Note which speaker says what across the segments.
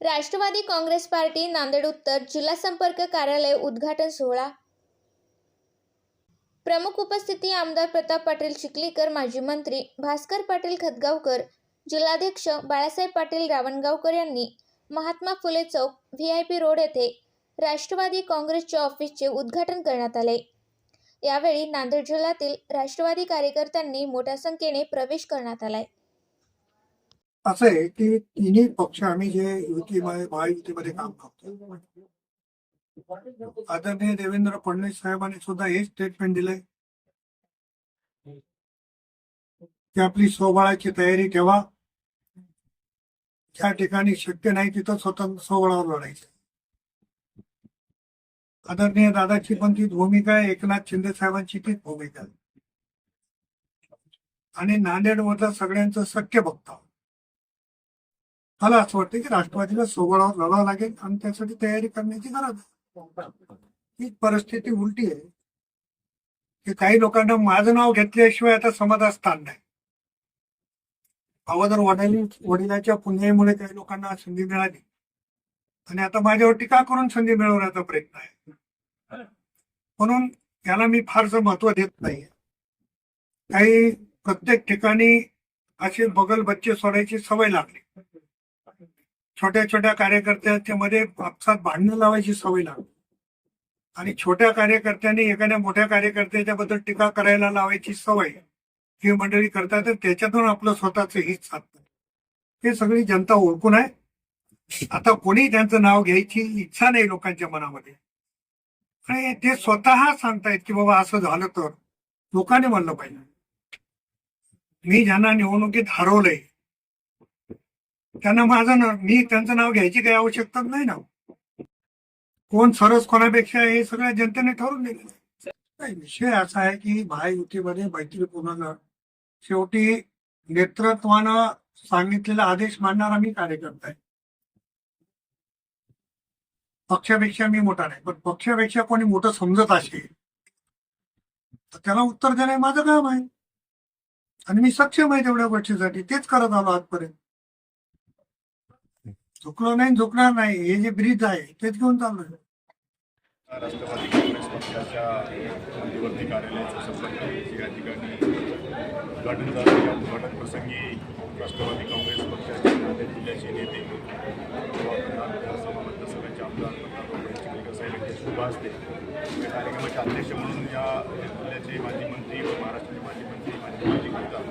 Speaker 1: Rashtrawadi Congress party Nanded उत्तर जिल्हा संपर्क कार्यालय उद्घाटन सोहळा. प्रमुख उपस्थिती आमदार प्रताप पाटील चिखलीकर माजी मंत्री भास्कर पाटील खतगावकर जिल्हाध्यक्ष बाळासाहेब पाटील रावणगावकर यांनी Mahatma Phule Chowk V I P road येथे राष्ट्रवादी काँग्रेसच्या ऑफिसचे उद्घाटन करण्यात आले. यावेळी नांदेड जिल्ह्यातील राष्ट्रवादी कार्यकर्त्यांनी मोठ्या संख्येने प्रवेश करण्यात आलाय.
Speaker 2: असं आहे की तिन्ही पक्ष आम्ही जे युतीमध्ये महायुतीमध्ये काम करतो आदरणीय देवेंद्र फडणवीस साहेबांनी सुद्धा हे स्टेटमेंट दिलंय. की आपली सोहळाची तयारी ठेवा. ज्या ठिकाणी शक्य नाही तिथं स्वतंत्र सोहळावर लढायचं. आदरणीय दादाची पण तीच भूमिका आहे एकनाथ शिंदे साहेबांची तीच भूमिका आहे. आणि नांदेडमधलं सगळ्यांचं सख्य बघता. मला असं वाटतं की राष्ट्रवादीला सोबळावर लढावं लागेल आणि त्यासाठी तयारी करण्याची गरज आहे. ही परिस्थिती उलटी आहे की काही लोकांना माझं नाव घेतल्याशिवाय आता समाजात स्थान नाही. अगोदर वडिल वडिलाच्या पुण्यामुळे काही लोकांना संधी मिळाली. आणि आता माझ्यावर टीका करून संधी मिळवण्याचा प्रयत्न आहे. म्हणून याला मी फारसं महत्त्व देत नाही काही प्रत्येक ठिकाणी असे बगल बच्चे सोडायची सवय लागली. छोट्या छोट्या कार्यकर्त्यांच्या मध्ये आपसात भांडणं लावायची सवय लागली आणि छोट्या कार्यकर्त्यांनी एखाद्या मोठ्या कार्यकर्त्याच्या बद्दल टीका करायला लावायची सवय ही मंडळी करतात तर त्याच्यातून आपलं स्वतःच हित साधतं हे सगळी जनता ओळखून आहे. आता कोणी त्यांचं नाव घ्यायची इच्छा नाही लोकांच्या मनामध्ये. आणि ते स्वतः सांगतायत की बाबा असं झालं तर लोकांनी म्हणलं पाहिजे. मी ज्यांना निवडणुकीत हरवलंय त्यांना माझं नाव मी त्यांचं नाव घ्यायची काही आवश्यकता नाही ना कोण सरस कोणापेक्षा हे सगळ्या जनतेने ठरवून दिलेलं आहे. नाही, विषय असा आहे की महायुतीमध्ये मैत्रीपूर्ण लढ. शेवटी नेतृत्वानं सांगितलेला आदेश मानणारा मी कार्यकर्ता आहे पक्षापेक्षा मी मोठा नाही पण पक्षापेक्षा कोणी मोठं समजत असेल तर त्याला उत्तर देणं हे माझं काम आहे आणि मी सक्षम आहे तेवढ्या गोष्टीसाठी तेच करत आलो आजपर्यंत झुकलो नाही झुकणार नाही. हे जे ब्रिज आहे तेच घेऊन चाललोय.
Speaker 3: राष्ट्रवादी काँग्रेस पक्षाच्या मध्यवर्ती कार्यालयाचं संपर्क या ठिकाणी उद्घाटन झालं या उद्घाटन प्रसंगी राष्ट्रवादी काँग्रेस पक्षाचे नांदेड जिल्ह्याचे नेते समाबद्ध सभेचे आमदार प्रतापराव चिखलीकर साहेब असते या कार्यक्रमाचे अध्यक्ष म्हणून या जिल्ह्याचे माजी मंत्री व महाराष्ट्राचे माजी मंत्री माजी माजी खासदार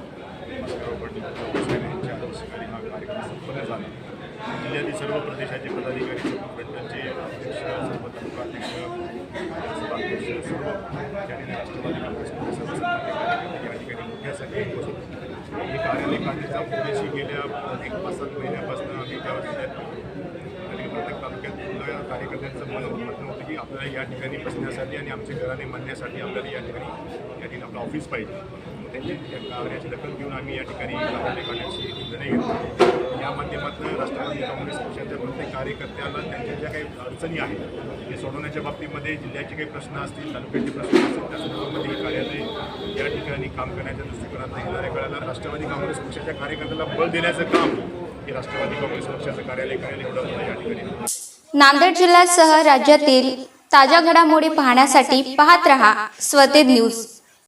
Speaker 3: भास्करराव पंडित यांच्या अध्यक्षतेखाली हा कार्यक्रम संपन्न झाला. जिल्ह्यातील सर्व प्रदेशाचे पदाधिकारी संघटनांचे अध्यक्ष सर्व तालुकाध्यक्ष सभाध्यक्ष सर्व ठिकाणी राष्ट्रवादी काँग्रेस या ठिकाणी मोठ्या संख्येने उपस्थित होते. कार्यालय काढण्याचा उद्देश गेल्या एक पाच सात महिन्यापासून आम्ही त्या जिल्ह्यात आणि प्रत्येक तालुक्यात कार्यकर्त्यांचं मन म्हणणं होतं की आपल्याला या ठिकाणी बसण्यासाठी आणि आमचे घराने मांडण्यासाठी आपल्याला या ठिकाणी या ठिकाणी आपलं ऑफिस पाहिजे त्यांची कार्याची दखल घेऊन आम्ही या ठिकाणी कार्यालय काढण्याची निर्णय घेतला. या माध्यमातून राष्ट्रवादी काँग्रेस पक्षाच्या प्रत्येक कार्यकर्त्याला त्यांच्या ज्या काही अडचणी आहेत ते सोडवण्याच्या बाबतीमध्ये जिल्ह्याचे काही प्रश्न असतील तालुक्याचे प्रश्न असतील त्या संदर्भामध्ये कार्यालय या ठिकाणी काम करण्याच्या येणाऱ्या काळाला राष्ट्रवादी काँग्रेस पक्षाच्या कार्यकर्त्याला बळ देण्याचं काम हे राष्ट्रवादी काँग्रेस पक्षाचं कार्यालय करेल एवढं या ठिकाणी.
Speaker 1: नांदेड जिल्ह्यासह राज्यातील ताज्या घडामोडी पाहण्यासाठी पाहत रहा स्वतेज न्यूज.